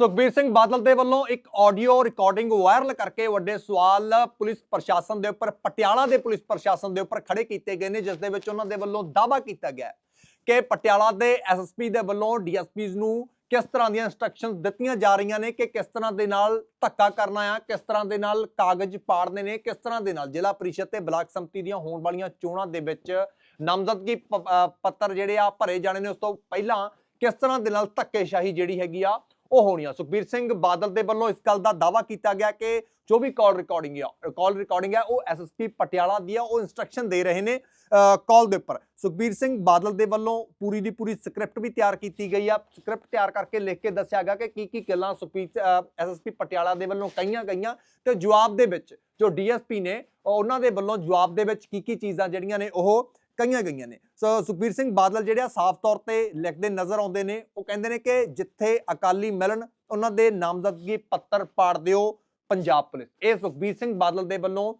ਸੁਖਬੀਰ ਸਿੰਘ ਬਾਦਲ ਦੇ ਵੱਲੋਂ ਇੱਕ ਆਡੀਓ ਰਿਕਾਰਡਿੰਗ ਵਾਇਰਲ ਕਰਕੇ ਵੱਡੇ ਸਵਾਲ ਪੁਲਿਸ ਪ੍ਰਸ਼ਾਸਨ ਦੇ ਉੱਪਰ, ਪਟਿਆਲਾ ਦੇ ਪੁਲਿਸ ਪ੍ਰਸ਼ਾਸਨ ਦੇ ਉੱਪਰ ਖੜੇ ਕੀਤੇ ਗਏ ਨੇ, ਜਿਸ ਦੇ ਵਿੱਚ ਉਹਨਾਂ ਦੇ ਵੱਲੋਂ ਦਾਅਵਾ ਕੀਤਾ ਗਿਆ ਕਿ ਪਟਿਆਲਾ ਦੇ ਐਸਐਸਪੀ ਦੇ ਵੱਲੋਂ ਡੀਐਸਪੀਜ਼ ਨੂੰ ਕਿਸ ਤਰ੍ਹਾਂ ਦੀਆਂ ਇਨਸਟਰਕਸ਼ਨਸ ਦਿੱਤੀਆਂ ਜਾ ਰਹੀਆਂ ਨੇ, ਕਿ ਕਿਸ ਤਰ੍ਹਾਂ ਦੇ ਨਾਲ ਧੱਕਾ ਕਰਨਾ ਆ, ਕਿਸ ਤਰ੍ਹਾਂ ਦੇ ਨਾਲ ਕਾਗਜ਼ ਪਾੜਨੇ ਨੇ, ਕਿਸ ਤਰ੍ਹਾਂ ਦੇ ਨਾਲ ਜ਼ਿਲ੍ਹਾ ਪ੍ਰੀਸ਼ਦ ਤੇ ਬਲਾਕ ਸੰਮਤੀ ਦੀਆਂ ਹੋਣ ਵਾਲੀਆਂ ਚੋਣਾਂ ਦੇ ਵਿੱਚ ਨਾਮਜ਼ਦਗੀ ਪੱਤਰ ਜਿਹੜੇ ਆ ਭਰੇ ਜਾਣੇ ਨੇ, ਉਸ ਤੋਂ ਪਹਿਲਾਂ ਕਿਸ ਤਰ੍ਹਾਂ ਦੇ ਨਾਲ ਧੱਕੇਸ਼ਾਹੀ ਜਿਹੜੀ ਹੈਗੀ ਆ ਉਹ ਹੋਣੀਆਂ। ਸੁਖਬੀਰ ਸਿੰਘ ਬਾਦਲ ਦੇ ਵੱਲੋਂ ਇਸ ਗੱਲ ਦਾ ਦਾਵਾ ਕੀਤਾ ਗਿਆ ਕਿ ਜੋ ਵੀ ਕਾਲ ਰਿਕਾਰਡਿੰਗ ਆ ਕਾਲ ਰਿਕਾਰਡਿੰਗ ਹੈ ਉਹ ਐਸਐਸਪੀ ਪਟਿਆਲਾ ਦੀ ਆ, ਉਹ ਇਨਸਟਰਕਸ਼ਨ ਦੇ ਰਹੇ ਨੇ ਕਾਲ ਦੇ ਉੱਪਰ। ਸੁਖਬੀਰ ਸਿੰਘ ਬਾਦਲ ਦੇ ਵੱਲੋਂ ਪੂਰੀ ਦੀ ਪੂਰੀ ਸਕ੍ਰਿਪਟ ਵੀ ਤਿਆਰ ਕੀਤੀ ਗਈ ਆ। ਸਕ੍ਰਿਪਟ ਤਿਆਰ ਕਰਕੇ ਲਿਖ ਕੇ ਦੱਸਿਆ ਗਿਆ ਕਿ ਕੀ ਕੀ ਗੱਲਾਂ ਸੁਖਬੀਰ ਐਸਐਸਪੀ ਪਟਿਆਲਾ ਦੇ ਵੱਲੋਂ ਕਹੀਆਂ ਗਈਆਂ ਤੇ ਜਵਾਬ ਦੇ ਵਿੱਚ ਜੋ ਡੀਐਸਪੀ ਨੇ ਉਹਨਾਂ ਦੇ ਵੱਲੋਂ ਜਵਾਬ ਦੇ ਵਿੱਚ ਕੀ ਕੀ ਚੀਜ਼ਾਂ ਜਿਹੜੀਆਂ ਨੇ ਉਹ ਕਹੀਆਂ ਗਈਆਂ ਨੇ। ਸੋ ਸੁਖਬੀਰ ਸਿੰਘ ਬਾਦਲ ਜਿਹੜੇ ਆ ਸਾਫ਼ ਤੌਰ ਤੇ ਲਿਖਦੇ ਨਜ਼ਰ ਆਉਂਦੇ ਨੇ। ਉਹ ਕਹਿੰਦੇ ਨੇ ਕਿ ਜਿੱਥੇ ਅਕਾਲੀ ਮਿਲਣ ਉਹਨਾਂ ਦੇ ਨਾਮਜ਼ਦਗੀ ਪੱਤਰ ਪਾੜ ਦਿਓ ਪੰਜਾਬ ਪੁਲਿਸ। ਇਹ ਸੁਖਬੀਰ ਸਿੰਘ ਬਾਦਲ ਦੇ ਵੱਲੋਂ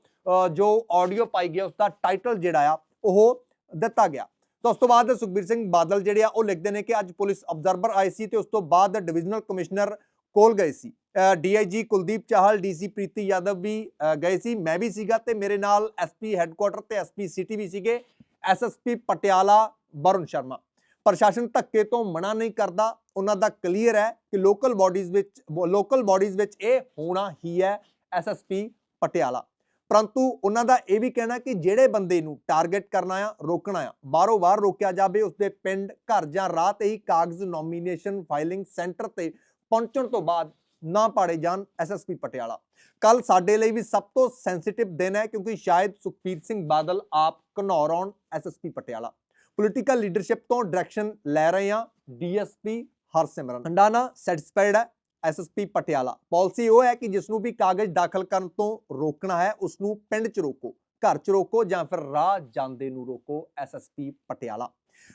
ਜੋ ਆਡੀਓ ਪਾਈ ਗਿਆ ਉਸ ਦਾ ਟਾਈਟਲ ਜਿਹੜਾ ਆ ਉਹ ਦਿੱਤਾ ਗਿਆ। ਤਾਂ ਉਸ ਤੋਂ ਬਾਅਦ ਸੁਖਬੀਰ ਸਿੰਘ ਬਾਦਲ ਜਿਹੜੇ ਆ ਉਹ ਲਿਖਦੇ ਨੇ ਕਿ ਅੱਜ ਪੁਲਿਸ ਅਬਜ਼ਰਵਰ ਆਏ ਸੀ ਤੇ ਉਸ ਤੋਂ ਬਾਅਦ ਡਿਵੀਜ਼ਨਲ ਕਮਿਸ਼ਨਰ ਕੋਲ ਗਏ ਸੀ। ਡੀਆਈਜੀ ਕੁਲਦੀਪ ਚਾਹਲ ਡੀਸੀ ਪ੍ਰੀਤੀ ਯਾਦਵ ਵੀ ਅ, ਗਏ ਸੀ। ਮੈਂ ਵੀ ਸੀਗਾ ਤੇ ਮੇਰੇ ਨਾਲ ਐਸਪੀ ਹੈੱਡਕੁਆਟਰ ਤੇ ਐਸਪੀ ਸਿਟੀ ਵੀ ਸੀਗੇ। ਐਸਐਸਪੀ ਪਟਿਆਲਾ, ਵਰੁਣ ਸ਼ਰਮਾ। ਪ੍ਰਸ਼ਾਸਨ ਧੱਕੇ ਤੋਂ ਮਨਾ ਨਹੀਂ ਕਰਦਾ। ਉਹਨਾਂ ਦਾ ਕਲੀਅਰ ਹੈ ਕਿ ਲੋਕਲ ਬਾਡੀਜ਼ ਵਿੱਚ ਲੋਕਲ ਬਾਡੀਜ਼ ਵਿੱਚ ਇਹ ਹੋਣਾ ਹੀ ਹੈ ਐਸਐਸਪੀ ਪਟਿਆਲਾ। ਪਰੰਤੂ ਉਹਨਾਂ ਦਾ ਇਹ ਵੀ ਕਹਿਣਾ ਕਿ ਜਿਹੜੇ ਬੰਦੇ ਨੂੰ ਟਾਰਗੇਟ ਕਰਨਾ ਆ, ਰੋਕਣਾ ਆ, ਬਾਹਰੋਂ ਬਾਹਰ ਰੋਕਿਆ ਜਾਵੇ, ਉਸਦੇ ਪਿੰਡ, ਘਰ ਜਾਂ ਰਾਹ ਤੇ ਹੀ ਕਾਗਜ਼ ਨੋਮੀਨੇਸ਼ਨ ਫਾਈਲਿੰਗ ਸੈਂਟਰ ਤੇ ਪਹੁੰਚਣ ਤੋਂ ਬਾਅਦ ਨਾ ਪਾੜੇ ਜਾਣ ਐਸਐਸਪੀ ਪਟਿਆਲਾ। ਕੱਲ ਸਾਡੇ ਲਈ ਵੀ ਸਭ ਤੋਂ ਸੈਂਸਿਟਿਵ ਦਿਨ ਹੈ ਕਿਉਂਕਿ ਸ਼ਾਇਦ ਸੁਖਬੀਰ ਸਿੰਘ ਬਾਦਲ ਆਪ ਘਨੌਰ ਆਉਣ ਐਸਐਸਪੀ ਪਟਿਆਲਾ। ਪੋਲੀਟੀਕਲ ਲੀਡਰਸ਼ਿਪ ਤੋਂ ਡਾਇਰੈਕਸ਼ਨ ਲੈ ਰਹੇ ਹਾਂ ਡੀਐਸਪੀ ਹਰਸਿਮਰਨ। ਹੰਡਾਨਾ ਸੈਟੀਸਫਾਈਡ ਹੈ ਐਸਐਸਪੀ ਪਟਿਆਲਾ। ਪਾਲਿਸੀ ਉਹ ਹੈ ਕਿ ਜਿਸ ਨੂੰ ਵੀ ਕਾਗਜ਼ ਦਾਖਲ ਕਰਨ ਤੋਂ ਰੋਕਣਾ ਹੈ ਉਸ ਨੂੰ ਪਿੰਡ 'ਚ ਰੋਕੋ, ਘਰ 'ਚ ਰੋਕੋ ਜਾਂ ਫਿਰ ਰਾਹ ਜਾਂਦੇ ਨੂੰ ਰੋਕੋ SSP Patiala.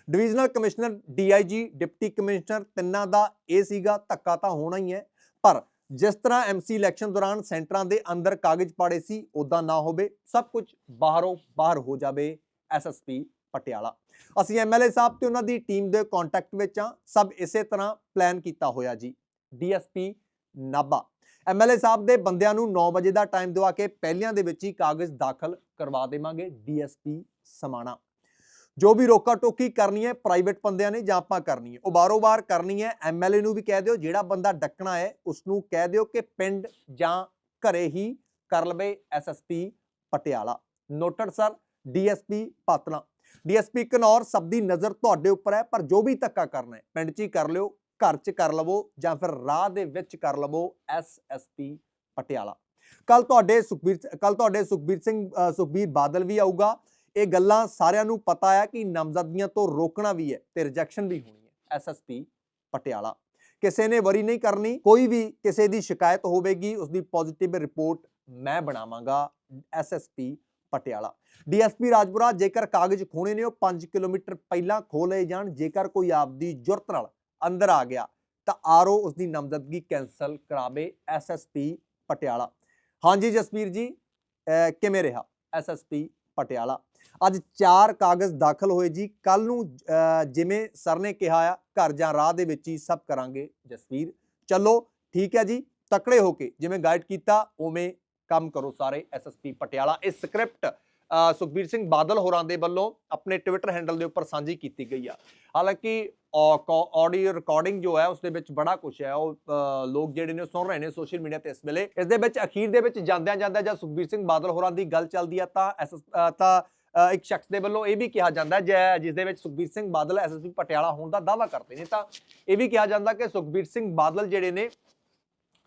Divisional commissioner DIG deputy commissioner ਤਿੰਨਾਂ ਦਾ ਇਹ ਸੀਗਾ, ਧੱਕਾ ਤਾਂ ਹੋਣਾ ਹੀ ਹੈ। ਪਰ ਜਿਸ ਤਰ੍ਹਾਂ ਐਮਸੀ ਇਲੈਕਸ਼ਨ ਦੌਰਾਨ ਸੈਂਟਰਾਂ ਦੇ ਅੰਦਰ ਕਾਗਜ਼ ਪਾੜੇ ਸੀ ਉਦਾਂ ਨਾ ਹੋਵੇ, ਸਭ ਕੁਝ ਬਾਹਰੋਂ ਬਾਹਰ ਹੋ ਜਾਵੇ ਐਸਐਸਪੀ ਪਟਿਆਲਾ। ਅਸੀਂ ਐਮਐਲਏ ਸਾਹਿਬ ਤੇ ਉਹਨਾਂ ਦੀ ਟੀਮ ਦੇ ਕੰਟੈਕਟ ਵਿੱਚ ਆ ਸਭ ਇਸੇ ਤਰ੍ਹਾਂ ਪਲਾਨ ਕੀਤਾ ਹੋਇਆ ਜੀ। ਡੀਐਸਪੀ ਨਾਭਾ। ਐਮਐਲਏ ਸਾਹਿਬ ਦੇ ਬੰਦਿਆਂ ਨੂੰ 9 ਵਜੇ ਦਾ ਟਾਈਮ ਦਿਵਾ ਕੇ ਪਹਿਲਿਆਂ ਦੇ ਵਿੱਚ ਹੀ ਕਾਗਜ਼ ਦਾਖਲ ਕਰਵਾ ਦੇਵਾਂਗੇ। ਡੀਐਸਪੀ ਸਮਾਣਾ। ਜੋ ਵੀ ਰੋਕਾ ਟੋਕੀ ਕਰਨੀ ਹੈ ਪ੍ਰਾਈਵੇਟ ਬੰਦਿਆਂ ਨੇ ਜਾਂ ਆਪਾਂ ਕਰਨੀ ਹੈ। ਉਹ ਬਾਰੋ ਬਾਰ ਕਰਨੀ ਹੈ ਐਮਐਲਏ ਨੂੰ ਵੀ ਕਹਿ ਦਿਓ, ਜਿਹੜਾ ਬੰਦਾ ਡੱਕਣਾ ਹੈ ਉਸ ਨੂੰ ਕਹਿ ਦਿਓ ਕਿ ਪਿੰਡ ਜਾਂ ਘਰੇ ਹੀ ਕਰ ਲਵੇ SSP Patiala. Noted sir DSP Patla. DSP Kanaur ਸਭ ਦੀ ਨਜ਼ਰ ਤੁਹਾਡੇ ਉੱਪਰ ਹੈ, ਪਰ ਜੋ ਵੀ ਧੱਕਾ ਕਰਨਾ ਹੈ, ਪਿੰਡ 'ਚ ਹੀ ਕਰ ਲਿਓ, ਘਰ 'ਚ ਕਰ ਲਵੋ, ਜਾਂ ਫਿਰ ਰਾਹ ਦੇ ਵਿੱਚ ਕਰ ਲਵੋ ਐਸਐਸਪੀ ਪਟਿਆਲਾ। ਕੱਲ ਤੁਹਾਡੇ ਸੁਖਬੀਰ ਕੱਲ ਤੁਹਾਡੇ ਸੁਖਬੀਰ ਸਿੰਘ ਸੁਖਬੀਰ ਬਾਦਲ ਵੀ ਆਊਗਾ। ਇਹ ਗੱਲਾਂ ਸਾਰਿਆਂ ਨੂੰ ਪਤਾ ਹੈ ਕਿ ਨਾਮਜ਼ਦਗੀਆਂ ਤੋਂ ਰੋਕਣਾ ਵੀ ਹੈ ਤੇ ਰਿਜੈਕਸ਼ਨ ਵੀ ਹੋਣੀ ਹੈ। ਐਸਐਸਪੀ ਪਟਿਆਲਾ। ਕਿਸੇ ਨੇ ਵਰੀ ਨਹੀਂ ਕਰਨੀ, ਕੋਈ ਵੀ ਕਿਸੇ ਦੀ ਸ਼ਿਕਾਇਤ ਹੋਵੇਗੀ ਉਸ ਦੀ ਪੋਜ਼ਿਟਿਵ ਰਿਪੋਰਟ ਮੈਂ ਬਣਾਵਾਂਗਾ ਐਸਐਸਪੀ ਪਟਿਆਲਾ। ਡੀਐਸਪੀ ਰਾਜਪੁਰਾ, ਜੇਕਰ ਕਾਗਜ਼ ਖੋਣੇ ਨੇ, ਉਹ 5 ਕਿਲੋਮੀਟਰ ਪਹਿਲਾਂ ਖੋਹ ਲਏ ਜਾਣ। ਜੇਕਰ ਕੋਈ ਆਪਦੀ ਜੁਰਤ ਨਾਲ ਅੰਦਰ ਆ ਗਿਆ, ਤਾਂ ਆਰਓ ਉਸ ਦੀ ਨਾਮਜ਼ਦਗੀ ਕੈਨਸਲ ਕਰਾਵੇ ਐਸਐਸਪੀ ਪਟਿਆਲਾ। ਹਾਂਜੀ ਜਸਵੀਰ ਜੀ ਕਿਵੇਂ ਰਿਹਾ ਐਸਐਸਪੀ ਪਟਿਆਲਾ? ਅੱਜ ਚਾਰ ਕਾਗਜ਼ ਦਾਖਲ ਹੋਏ ਜੀ। ਕੱਲ ਨੂੰ ਅਹ ਜਿਵੇਂ ਸਰ ਨੇ ਕਿਹਾ ਆ ਘਰ ਜਾਂ ਰਾਹ ਦੇ ਵਿੱਚ ਹੀ ਸਭ ਕਰਾਂਗੇ ਜਸਵੀਰ। ਚਲੋ ਠੀਕ ਹੈ ਜੀ ਤਕੜੇ ਹੋ ਕੇ ਜਿਵੇਂ ਗਾਈਡ ਕੀਤਾ ਉਵੇਂ ਕੰਮ ਕਰੋ ਸਾਰੇ ਐਸਐਸਪੀ ਪਟਿਆਲਾ। ਇਹ ਸਕ੍ਰਿਪਟ ਸੁਖਬੀਰ ਸਿੰਘ ਬਾਦਲ ਹੋਰਾਂ ਦੇ ਵੱਲੋਂ ਆਪਣੇ ਟਵਿੱਟਰ ਹੈਂਡਲ ਦੇ ਉੱਪਰ ਸਾਂਝੀ ਕੀਤੀ ਗਈ ਆ। ਹਾਲਾਂਕਿ ਆਡੀਓ ਰਿਕਾਰਡਿੰਗ ਜੋ ਹੈ ਉਸ ਦੇ ਵਿੱਚ ਬੜਾ ਕੁਝ ਹੈ। ਉਹ ਲੋਕ ਜਿਹੜੇ ਨੇ ਉਹ ਸੁਣ ਰਹੇ ਨੇ ਸੋਸ਼ਲ ਮੀਡੀਆ ਤੇ ਇਸ ਵੇਲੇ। ਇਸ ਦੇ ਵਿੱਚ ਅਖੀਰ ਦੇ ਵਿੱਚ ਜਾਂਦਿਆਂ ਜਾਂਦਿਆਂ ਜਦ ਸੁਖਬੀਰ ਸਿੰਘ ਬਾਦਲ ਹੋਰਾਂ ਦੀ ਗੱਲ ਚੱਲਦੀ ਆ ਤਾਂ SS ਅ, ਤਾਂ ਇੱਕ ਸ਼ਖਸ ਦੇ ਵੱਲੋਂ ਇਹ ਵੀ ਕਿਹਾ ਜਾਂਦਾ ਹੈ ਜਿਸ ਦੇ ਵਿੱਚ ਸੁਖਬੀਰ ਸਿੰਘ ਬਾਦਲ ਐਸਐਸਪੀ ਪਟਿਆਲਾ ਹੋਣ ਦਾ ਦਾਅਵਾ ਕਰਦੇ ਨੇ। ਤਾਂ ਇਹ ਵੀ ਕਿਹਾ ਜਾਂਦਾ ਕਿ ਸੁਖਬੀਰ ਸਿੰਘ ਬਾਦਲ ਜਿਹੜੇ ਨੇ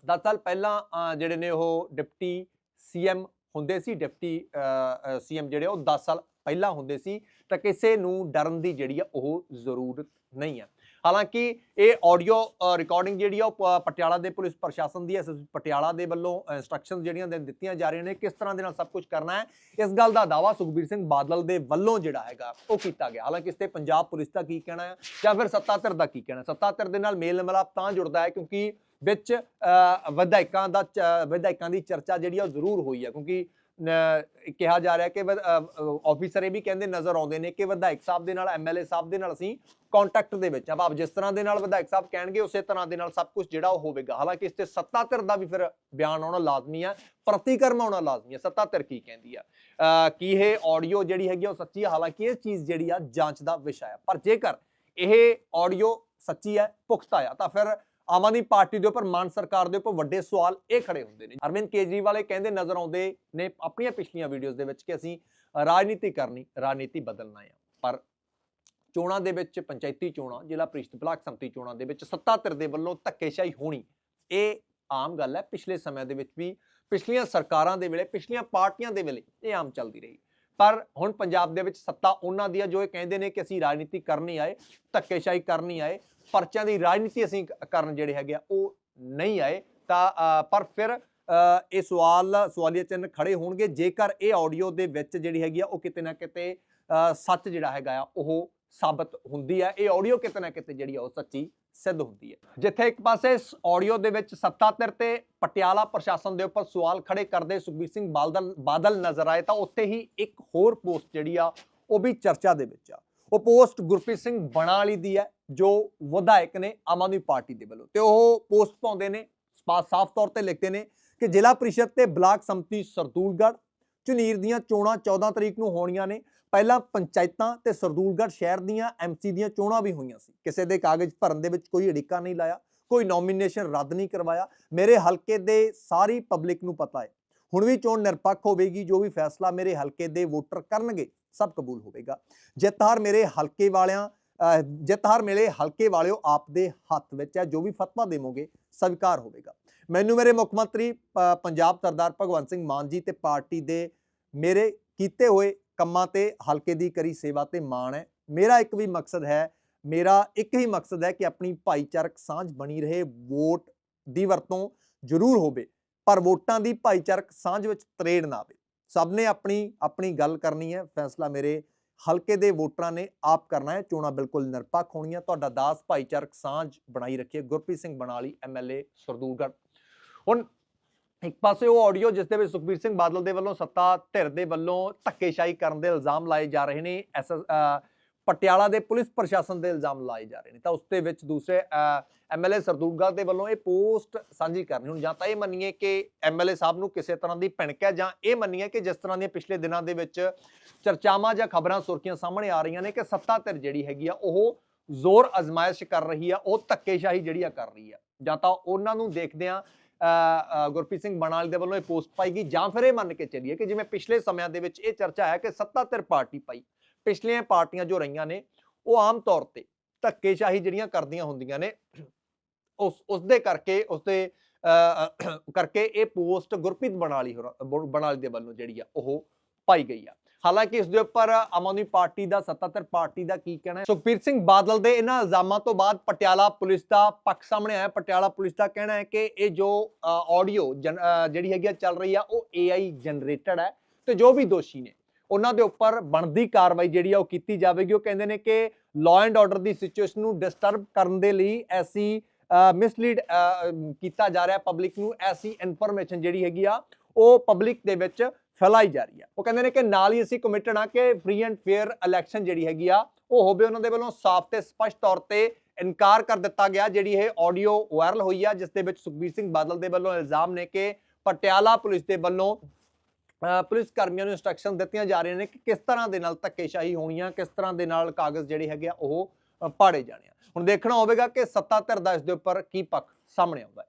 10 ਸਾਲ ਪਹਿਲਾਂ ਜਿਹੜੇ ਨੇ ਉਹ ਡਿਪਟੀ ਸੀਐਮ ਹੁੰਦੇ ਸੀ, ਡਿਪਟੀ ਸੀਐਮ ਜਿਹੜੇ ਉਹ 10 ਸਾਲ ਪਹਿਲਾਂ ਹੁੰਦੇ ਸੀ। ਤਾਂ ਕਿਸੇ ਨੂੰ ਡਰਨ ਦੀ ਜਿਹੜੀ ਆ, ਉਹ ਜ਼ਰੂਰਤ ਨਹੀਂ ਹੈ ਹਾਲਾਂਕਿ ਇਹ ਆਡੀਓ ਰਿਕਾਰਡਿੰਗ ਜਿਹੜੀ ਆ ਉਹ ਪਟਿਆਲਾ ਦੇ ਪੁਲਿਸ ਪ੍ਰਸ਼ਾਸਨ ਦੀ ਐਸਐਸਪੀ ਪਟਿਆਲਾ ਦੇ ਵੱਲੋਂ ਇਨਸਟਰਕਸ਼ਨਸ ਜਿਹੜੀਆਂ ਦਿੱਤੀਆਂ ਜਾ ਰਹੀਆਂ ਨੇ, ਕਿਸ ਤਰ੍ਹਾਂ ਦੇ ਨਾਲ ਸਭ ਕੁਝ ਕਰਨਾ ਹੈ ਇਸ ਗੱਲ ਦਾ ਦਾਵਾ ਸੁਖਬੀਰ ਸਿੰਘ ਬਾਦਲ ਦੇ ਵੱਲੋਂ ਜਿਹੜਾ ਹੈਗਾ, ਉਹ ਕੀਤਾ ਗਿਆ ਹਾਲਾਂਕਿ ਇਸ ਤੇ ਪੰਜਾਬ ਪੁਲਿਸ ਦਾ ਕੀ ਕਹਿਣਾ ਹੈ ਜਾਂ ਫਿਰ ਸੱਤਾ ਧਿਰ ਦਾ ਕੀ ਕਹਿਣਾ ਹੈ? ਸੱਤਾ ਧਿਰ ਦੇ ਨਾਲ ਮੇਲ ਮਿਲਾਪ ਤਾਂ ਜੁੜਦਾ ਹੈ ਕਿਉਂਕਿ ਵਿੱਚ ਵਿਧਾਇਕਾਂ ਦਾ ਚ- ਵਿਧਾਇਕਾਂ ਦੀ ਚਰਚਾ ਜਿਹੜੀ ਆ ਉਹ ਜ਼ਰੂਰ ਹੋਈ ਹੈ ਕਿਉਂਕਿ ਕਿਹਾ ਜਾ ਰਿਹਾ ਕਿ ਆਫੀਸਰ ਇਹ ਵੀ ਕਹਿੰਦੇ ਨਜ਼ਰ ਆਉਂਦੇ ਨੇ ਕਿ ਵਿਧਾਇਕ ਸਾਹਿਬ ਦੇ ਨਾਲ ਐਮਐਲਏ ਸਾਹਿਬ ਦੇ ਨਾਲ ਅਸੀਂ ਕੰਟੈਕਟ ਦੇ ਵਿੱਚ ਆ ਭਾਵ ਜਿਸ ਤਰ੍ਹਾਂ ਦੇ ਨਾਲ ਵਿਧਾਇਕ ਸਾਹਿਬ ਕਹਿਣਗੇ, ਉਸੇ ਤਰ੍ਹਾਂ ਦੇ ਨਾਲ ਸਭ ਕੁਝ ਜਿਹੜਾ ਉਹ ਹੋਵੇਗਾ। ਹਾਲਾਂਕਿ ਇਸ ਤੇ ਸੱਤਾ ਧਿਰ ਦਾ ਵੀ ਫਿਰ ਬਿਆਨ ਆਉਣਾ ਲਾਜ਼ਮੀ ਆ, ਪ੍ਰਤੀਕਰਮ ਆਉਣਾ ਲਾਜ਼ਮੀ ਆ। ਸੱਤਾ ਧਿਰ ਕੀ ਕਹਿੰਦੀ ਆ? ਅਹ, ਕੀ ਇਹ ਆਡੀਓ ਜਿਹੜੀ ਹੈਗੀ ਆ ਉਹ ਸੱਚੀ ਆ? ਹਾਲਾਂਕਿ ਇਹ ਚੀਜ਼ ਜਿਹੜੀ ਆ ਜਾਂਚ ਦਾ ਵਿਸ਼ਾ ਆ। ਪਰ ਜੇਕਰ ਇਹ ਆਡੀਓ ਸੱਚੀ ਹੈ ਪੁਖਤਾ ਆ, ਤਾਂ ਫਿਰ ਆਮ ਆਦਮੀ ਪਾਰਟੀ ਦੇ ਉੱਪਰ, ਮਾਨ ਸਰਕਾਰ ਦੇ ਉੱਪਰ ਵੱਡੇ ਸਵਾਲ ਇਹ ਖੜੇ ਹੁੰਦੇ ਨੇ। ਅਰਵਿੰਦ ਕੇਜਰੀਵਾਲ ਇਹ ਕਹਿੰਦੇ ਨਜ਼ਰ ਆਉਂਦੇ ਨੇ ਆਪਣੀਆਂ ਪਿਛਲੀਆਂ ਵੀਡੀਓਜ਼ ਦੇ ਵਿੱਚ ਕਿ ਅਸੀਂ ਰਾਜਨੀਤੀ ਕਰਨੀ, ਰਾਜਨੀਤੀ ਬਦਲਣਾ ਆ ਪਰ ਚੋਣਾਂ ਦੇ ਵਿੱਚ ਪੰਚਾਇਤੀ ਚੋਣਾਂ, ਜ਼ਿਲ੍ਹਾ ਪ੍ਰੀਸ਼ਦ ਬਲਾਕ ਸੰਮਤੀ ਚੋਣਾਂ ਦੇ ਵਿੱਚ ਸੱਤਾ ਧਿਰ ਦੇ ਵੱਲੋਂ ਧੱਕੇਸ਼ਾਹੀ ਹੋਣੀ, ਇਹ ਆਮ ਗੱਲ ਹੈ। ਪਿਛਲੇ ਸਮੇਂ ਦੇ ਵਿੱਚ ਵੀ ਪਿਛਲੀਆਂ ਸਰਕਾਰਾਂ ਦੇ ਵੇਲੇ, ਪਿਛਲੀਆਂ ਪਾਰਟੀਆਂ ਦੇ ਵੇਲੇ ਇਹ ਆਮ ਚੱਲਦੀ ਰਹੀ। ਪਰ ਹੁਣ ਪੰਜਾਬ ਦੇ ਵਿੱਚ ਸੱਤਾ ਉਹਨਾਂ ਦੀ ਆ ਜੋ ਇਹ ਕਹਿੰਦੇ ਨੇ ਕਿ ਅਸੀਂ ਰਾਜਨੀਤੀ ਕਰਨੀ ਆਏ, ਧੱਕੇਸ਼ਾਹੀ ਕਰਨੀ ਆਏ, ਪਰਚਿਆਂ ਦੀ ਰਾਜਨੀਤੀ ਅਸੀਂ ਕਰਨ ਜਿਹੜੇ ਹੈਗੇ ਆ, ਉਹ ਨਹੀਂ ਆਏ। ਤਾਂ ਪਰ ਫਿਰ ਇਹ ਸਵਾਲ, ਸਵਾਲੀਆ ਚਿੰਨ੍ਹ ਖੜੇ ਹੋਣਗੇ। ਜੇਕਰ ਇਹ ਆਡੀਓ ਦੇ ਵਿੱਚ ਜਿਹੜੀ ਹੈਗੀ ਆ, ਉਹ ਕਿਤੇ ਨਾ ਕਿਤੇ ਸੱਚ ਜਿਹੜਾ ਹੈਗਾ ਆ, ਉਹ ਸਾਬਤ ਹੁੰਦੀ ਹੈ। ਇਹ ਆਡੀਓ ਕਿਤੇ ਨਾ ਕਿਤੇ ਜਿਹੜੀ ਆ ਉਹ ਸੱਚੀ ਸਿੱਧ ਹੁੰਦੀ ਹੈ। ਜਿੱਥੇ ਇੱਕ ਪਾਸੇ ਇਸ ਆਡੀਓ ਦੇ ਵਿੱਚ ਸੱਤਾ ਧਿਰ ਤੇ ਪਟਿਆਲਾ ਪ੍ਰਸ਼ਾਸਨ ਦੇ ਉੱਪਰ ਸਵਾਲ ਖੜੇ ਕਰਦੇ ਸੁਖਬੀਰ ਸਿੰਘ ਬਾਦਲ ਬਾਦਲ ਨਜ਼ਰ ਆਏ ਤਾਂ ਉੱਥੇ ਹੀ ਇੱਕ ਹੋਰ ਪੋਸਟ ਜਿਹੜੀ ਆ, ਉਹ ਵੀ ਚਰਚਾ ਦੇ ਵਿੱਚ ਆ। ਉਹ ਪੋਸਟ ਗੁਰਪ੍ਰੀਤ ਸਿੰਘ ਬਣਾ ਵਾਲੀ ਦੀ ਹੈ, ਜੋ ਵਿਧਾਇਕ ਨੇ ਆਮ ਆਦਮੀ ਪਾਰਟੀ ਦੇ ਵੱਲੋਂ। ਤੇ ਉਹ ਪੋਸਟ ਪਾਉਂਦੇ ਨੇ ਸਾਫ਼ ਤੌਰ ਤੇ ਲਿਖਦੇ ਨੇ ਕਿ ਜ਼ਿਲ੍ਹਾ ਪ੍ਰੀਸ਼ਦ ਤੇ ਬਲਾਕ ਸੰਮਤੀ ਸਰਦੂਲਗੜ੍ਹ, ਝੁਨੀਰ ਦੀਆਂ ਚੋਣਾਂ 14 ਤਰੀਕ ਨੂੰ ਹੋਣੀਆਂ ਨੇ। ਪਹਿਲਾਂ ਪੰਚਾਇਤਾਂ ਤੇ ਸਰਦੂਲਗੜ੍ਹ ਸ਼ਹਿਰ ਦੀਆਂ ਐਮਸੀ ਦੀਆਂ ਚੋਣਾਂ ਵੀ ਹੋਈਆਂ ਸੀ। ਕਿਸੇ ਦੇ ਕਾਗਜ਼ ਭਰਨ ਦੇ ਵਿੱਚ ਕੋਈ ਅੜਿੱਕਾ ਨਹੀਂ ਲਾਇਆ, ਕੋਈ ਨੋਮੀਨੇਸ਼ਨ ਰੱਦ ਨਹੀਂ ਕਰਵਾਇਆ। ਮੇਰੇ ਹਲਕੇ ਦੇ ਸਾਰੀ ਪਬਲਿਕ ਨੂੰ ਪਤਾ ਹੈ। ਹੁਣ ਵੀ ਚੋਣ ਨਿਰਪੱਖ ਹੋਵੇਗੀ, ਜੋ ਵੀ ਫੈਸਲਾ ਮੇਰੇ ਹਲਕੇ ਦੇ ਵੋਟਰ ਕਰਨਗੇ, ਸਭ ਕਬੂਲ ਹੋਵੇਗਾ। ਜਿੱਤ ਹਾਰ ਮੇਰੇ ਹਲਕੇ ਵਾਲਿਆਂ ਜਿੱਤ ਹਾਰ ਮੇਰੇ ਹਲਕੇ ਵਾਲਿਓ ਆਪ ਦੇ ਹੱਥ ਵਿੱਚ ਹੈ, ਜੋ ਵੀ ਫਤਵਾ ਦੇਵੋਗੇ, ਸਵੀਕਾਰ ਹੋਵੇਗਾ। ਮੈਨੂੰ ਮੇਰੇ ਮੁੱਖ ਮੰਤਰੀ ਪੰਜਾਬ ਸਰਦਾਰ ਭਗਵੰਤ ਸਿੰਘ ਮਾਨ ਜੀ ਤੇ ਪਾਰਟੀ ਦੇ ਮੇਰੇ ਕੀਤੇ ਹੋਏ ਕੰਮਾਂ ਤੇ ਹਲਕੇ ਦੀ ਕਰੀ ਸੇਵਾ ਤੇ ਮਾਣ ਹੈ। ਮੇਰਾ ਇੱਕ ਵੀ ਮਕਸਦ ਹੈ, ਮੇਰਾ ਇੱਕ ਹੀ ਮਕਸਦ ਹੈ ਕਿ ਆਪਣੀ ਭਾਈਚਾਰਕ ਸਾਂਝ ਬਣੀ ਰਹੇ, ਵੋਟ ਦੀ ਵਰਤੋਂ ਜ਼ਰੂਰ ਹੋਵੇ, ਪਰ ਵੋਟਾਂ ਦੀ ਭਾਈਚਾਰਕ ਸਾਂਝ ਵਿੱਚ ਤਰੇੜ ਨਾ ਆਵੇ। ਸਭ ਨੇ ਆਪਣੀ ਆਪਣੀ ਗੱਲ ਕਰਨੀ ਹੈ। ਫੈਸਲਾ ਮੇਰੇ ਹਲਕੇ ਦੇ ਵੋਟਰਾਂ ਨੇ ਆਪ ਕਰਨਾ ਹੈ। ਚੋਣਾਂ ਬਿਲਕੁਲ ਨਿਰਪੱਖ ਹੋਣੀਆਂ। ਤੁਹਾਡਾ ਦਾਸ ਭਾਈਚਾਰਕ ਸਾਂਝ ਬਣਾਈ ਰੱਖੀਏ। ਗੁਰਪ੍ਰੀਤ ਸਿੰਘ ਬਣਾਲੀ ਐਮਐਲਏ ਸਰਦੂਲਗੜ੍ਹ। ਹੁਣ ਇੱਕ ਪਾਸੇ ਉਹ ਆਡੀਓ ਜਿਸ ਦੇ ਵਿੱਚ ਸੁਖਬੀਰ ਸਿੰਘ ਬਾਦਲ ਦੇ ਵੱਲੋਂ ਸੱਤਾ ਧਿਰ ਦੇ ਵੱਲੋਂ ਧੱਕੇਸ਼ਾਹੀ ਕਰਨ ਦੇ ਇਲਜ਼ਾਮ ਲਾਏ ਜਾ ਰਹੇ ਨੇ, ਐਸ ਪਟਿਆਲਾ ਦੇ ਪੁਲਿਸ ਪ੍ਰਸ਼ਾਸਨ ਦੇ ਇਲਜ਼ਾਮ ਲਾਏ ਜਾ ਰਹੇ ਨੇ। ਤਾਂ ਉਸ ਦੇ ਵਿੱਚ ਦੂਸਰੇ ਐਮਐਲਏ ਸਰਦੂਲਗੜ੍ਹ ਦੇ ਵੱਲੋਂ ਇਹ ਪੋਸਟ ਸਾਂਝੀ ਕਰਨੀ ਹੁਣ ਜਾਂ ਤਾਂ ਇਹ ਮੰਨੀਏ ਕਿ ਐਮਐਲਏ ਸਾਹਿਬ ਨੂੰ ਕਿਸੇ ਤਰ੍ਹਾਂ ਦੀ ਭਿਣਕ ਹੈ ਜਾਂ ਇਹ ਮੰਨੀਏ ਕਿ ਜਿਸ ਤਰ੍ਹਾਂ ਦੀਆਂ ਪਿਛਲੇ ਦਿਨਾਂ ਦੇ ਵਿੱਚ ਚਰਚਾਵਾਂ ਜਾਂ ਖਬਰਾਂ ਸੁਰਖੀਆਂ ਸਾਹਮਣੇ ਆ ਰਹੀਆਂ ਨੇ ਕਿ ਸੱਤਾ ਧਿਰ ਜਿਹੜੀ ਹੈਗੀ ਆ, ਉਹ ਜ਼ੋਰ ਅਜ਼ਮਾਇਸ਼ ਕਰ ਰਹੀ ਆ, ਉਹ ਧੱਕੇਸ਼ਾਹੀ ਜਿਹੜੀ ਆ ਕਰ ਰਹੀ ਆ। ਜਾਂ ਤਾਂ ਉਹਨਾਂ ਨੂੰ ਦੇਖਦੇ ਆ ਗੁਰਪ੍ਰੀਤ ਸਿੰਘ ਬਣਾਲ ਦੇ ਵੱਲੋਂ ਇਹ ਪੋਸਟ ਪਾਈ ਗਈ। ਜਾਂ ਫਿਰ ਇਹ ਮੰਨ ਕੇ ਚੱਲੀਏ ਕਿ ਜਿਵੇਂ ਪਿਛਲੇ ਸਮਿਆਂ ਦੇ ਵਿੱਚ ਇਹ ਚਰਚਾ ਹੈ ਕਿ ਸੱਤਾ ਧਿਰ ਪਾਰਟੀ ਪਾਈ। ਪਿਛਲੀਆਂ ਪਾਰਟੀਆਂ ਜੋ ਰਹੀਆਂ ਨੇ ਉਹ ਆਮ ਤੌਰ ਤੇ ਧੱਕੇਸ਼ਾਹੀ ਜਿਹੜੀਆਂ ਕਰਦੀਆਂ ਹੁੰਦੀਆਂ ਨੇ ਉਸ ਉਸ ਦੇ ਕਰਕੇ ਉਸ ਦੇ ਅਹ, ਕਰਕੇ ਇਹ ਪੋਸਟ ਗੁਰਪ੍ਰੀਤ ਬਣਾਲੀ ਬਣਾਲੀ ਦੇ ਵੱਲੋਂ ਜਿਹੜੀ ਆ ਉਹ ਪਾਈ ਗਈ ਆ। ਹਾਲਾਂਕਿ ਇਸ ਦੇ ਉੱਪਰ ਆਮ ਆਦਮੀ ਪਾਰਟੀ ਦਾ, ਸੱਤਾਧਰ ਪਾਰਟੀ ਦਾ ਕੀ ਕਹਿਣਾ ਹੈ? ਸੁਖਬੀਰ ਸਿੰਘ ਬਾਦਲ ਦੇ ਇਹਨਾਂ ਇਲਜ਼ਾਮਾਂ ਤੋਂ ਬਾਅਦ ਪਟਿਆਲਾ ਪੁਲਿਸ ਦਾ ਪੱਖ ਸਾਹਮਣੇ ਆਇਆ। ਪਟਿਆਲਾ ਪੁਲਿਸ ਦਾ ਕਹਿਣਾ ਹੈ ਕਿ ਇਹ ਜੋ ਆਡੀਓ ਜਿਹੜੀ ਹੈਗੀ ਆ, ਚੱਲ ਰਹੀ ਆ, ਉਹ AI ਜਨਰੇਟਡ ਹੈ ਤੇ ਜੋ ਵੀ ਦੋਸ਼ੀ ਨੇ, ਉਹਨਾਂ ਦੇ ਉੱਪਰ ਬਣਦੀ ਕਾਰਵਾਈ ਜਿਹੜੀ ਆ, ਉਹ ਕੀਤੀ ਜਾਵੇਗੀ। ਉਹ ਕਹਿੰਦੇ ਨੇ ਕਿ ਲਾਅ ਐਂਡ ਆਰਡਰ ਦੀ ਸਿਚੁਏਸ਼ਨ ਨੂੰ ਡਿਸਟਰਬ ਕਰਨ ਦੇ ਲਈ ਐਸੀ ਮਿਸਲੀਡ ਕੀਤਾ ਜਾ ਰਿਹਾ ਪਬਲਿਕ ਨੂੰ, ਐਸੀ ਇਨਫੋਰਮੇਸ਼ਨ ਜਿਹੜੀ ਹੈਗੀ ਆ, ਉਹ ਪਬਲਿਕ ਦੇ ਵਿੱਚ ਫੈਲਾਈ ਜਾ ਰਹੀ ਹੈ। ਉਹ ਕਹਿੰਦੇ ਨੇ ਕਿ ਨਾਲ ਹੀ ਅਸੀਂ ਕਮਿਟਡ ਆ ਕਿ ਫ੍ਰੀ ਐਂਡ ਫੇਅਰ ਇਲੈਕਸ਼ਨ ਜਿਹੜੀ ਹੈਗੀ ਆ, ਉਹ ਹੋਵੇ ਉਹਨਾਂ ਦੇ ਵੱਲੋਂ ਸਾਫ਼ ਤੇ ਸਪਸ਼ਟ ਤੌਰ ਤੇ ਇਨਕਾਰ ਕਰ ਦਿੱਤਾ ਗਿਆ, ਜਿਹੜੀ ਇਹ ਆਡੀਓ ਵਾਇਰਲ ਹੋਈ ਆ, ਜਿਸ ਦੇ ਵਿੱਚ ਸੁਖਬੀਰ ਸਿੰਘ ਬਾਦਲ ਦੇ ਵੱਲੋਂ ਇਲਜ਼ਾਮ ਨੇ ਕਿ ਪਟਿਆਲਾ ਪੁਲਿਸ ਦੇ ਵੱਲੋਂ ਪੁਲਿਸ ਕਰਮੀਆਂ ਨੂੰ ਇੰਸਟਰਕਸ਼ਨ ਦਿੱਤੀਆਂ ਜਾ ਰਹੀਆਂ ਨੇ ਕਿ ਕਿਸ ਤਰ੍ਹਾਂ ਦੇ ਨਾਲ ਧੱਕੇਸ਼ਾਹੀ ਹੋਣੀ ਆ, ਕਿਸ ਤਰ੍ਹਾਂ ਦੇ ਨਾਲ ਕਾਗਜ਼ ਜਿਹੜੇ ਹੈਗੇ ਆ ਉਹ ਪਾੜੇ ਜਾਣੇ ਆ। ਹੁਣ ਦੇਖਣਾ ਹੋਵੇਗਾ ਕਿ ਸੱਤਾ ਧਿਰ ਦਾ ਇਸ ਦੇ ਉੱਪਰ ਕੀ ਪੱਖ ਸਾਹਮਣੇ ਆਉਂਦਾ ਹੈ।